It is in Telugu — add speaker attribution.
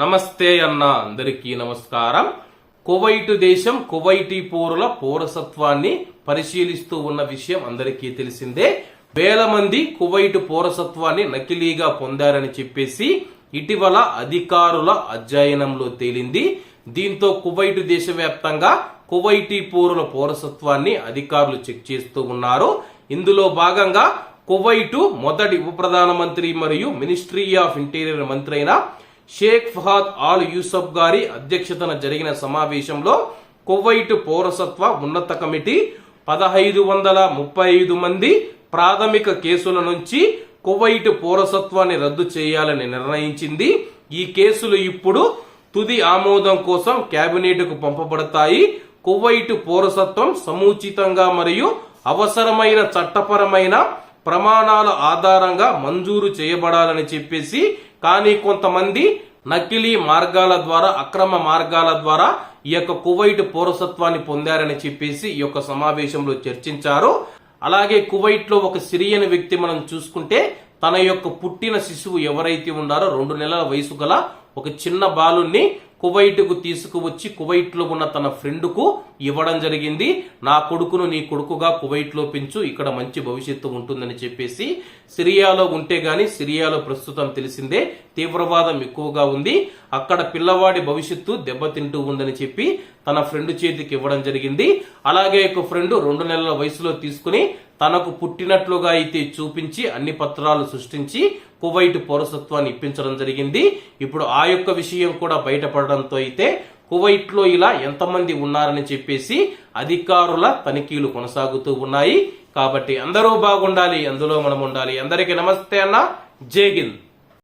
Speaker 1: నమస్తే అన్న అందరికీ నమస్కారం. కువైటు దేశం కువైటీ పౌరుల పౌరసత్వాన్ని పరిశీలిస్తూ ఉన్న విషయం అందరికీ తెలిసిందే. వేల మంది కువైట్ పౌరసత్వాన్ని నకిలీగా పొందారని చెప్పేసి ఇటీవల అధికారుల అధ్యయనంలో తేలింది. దీంతో కువైట్ దేశవ్యాప్తంగా కువైటీ పౌరుల పౌరసత్వాన్ని అధికారులు చెక్ చేస్తూ ఉన్నారు. ఇందులో భాగంగా కువైటు మొదటి ఉప ప్రధానమంత్రి మరియు మినిస్ట్రీ ఆఫ్ ఇంటీరియర్ మంత్రి అయిన షేక్ ఫహాద్ ఆల్ యూసఫ్ గారి అధ్యక్షతన జరిగిన సమావేశంలో కువైట్ పౌరసత్వ ఉన్నత కమిటీ పదహైదు వందల ముప్పై ఐదు మంది ప్రాథమిక కేసుల నుంచి కువైట్ పౌరసత్వాన్ని రద్దు చేయాలని నిర్ణయించింది. ఈ కేసులు ఇప్పుడు తుది ఆమోదం కోసం కేబినెట్కు పంపబడతాయి. కువైట్ పౌరసత్వం సముచితంగా మరియు అవసరమైన చట్టపరమైన ప్రమాణాల ఆధారంగా మంజూరు చేయబడాలని చెప్పేసి కానీ కొంతమంది నకిలీ మార్గాల ద్వారా అక్రమ మార్గాల ద్వారా ఈ యొక్క కువైట్ పౌరసత్వాన్ని పొందారని చెప్పేసి ఈ యొక్క సమావేశంలో చర్చించారు. అలాగే కువైట్లో ఒక సిరియన్ వ్యక్తి మనం చూసుకుంటే తన యొక్క పుట్టిన శిశువు ఎవరైతే ఉన్నారో రెండు నెలల వయసు గల ఒక చిన్న బాలుని కువైట్కు తీసుకువచ్చి కువైట్లో ఉన్న తన ఫ్రెండ్కు ఇవ్వడం జరిగింది. నా కొడుకును నీ కొడుకుగా కువైట్లో పెంచు ఇక్కడ మంచి భవిష్యత్తు ఉంటుందని చెప్పేసి సిరియాలో ఉంటే గాని సిరియాలో ప్రస్తుతం తెలిసిందే. తీవ్రవాదం ఎక్కువగా ఉంది. అక్కడ పిల్లవాడి భవిష్యత్తు దెబ్బతింటూ ఉందని చెప్పి తన ఫ్రెండ్ చేతికి ఇవ్వడం జరిగింది. అలాగే ఒక ఫ్రెండ్ రెండు నెలల వయసులో తీసుకుని తనకు పుట్టినట్లుగా అయితే చూపించి అన్ని పత్రాలు సృష్టించి కువైట్ పౌరసత్వాన్ని ఇప్పించడం జరిగింది. ఇప్పుడు ఆ యొక్క విషయం కూడా బయటపడడంతో అయితే కువైట్లో ఇలా ఎంతమంది ఉన్నారని చెప్పేసి అధికారుల తనిఖీలు కొనసాగుతూ ఉన్నాయి. కాబట్టి అందరూ బాగుండాలి అందులో మనం ఉండాలి. అందరికీ నమస్తే అన్న. జేగిల్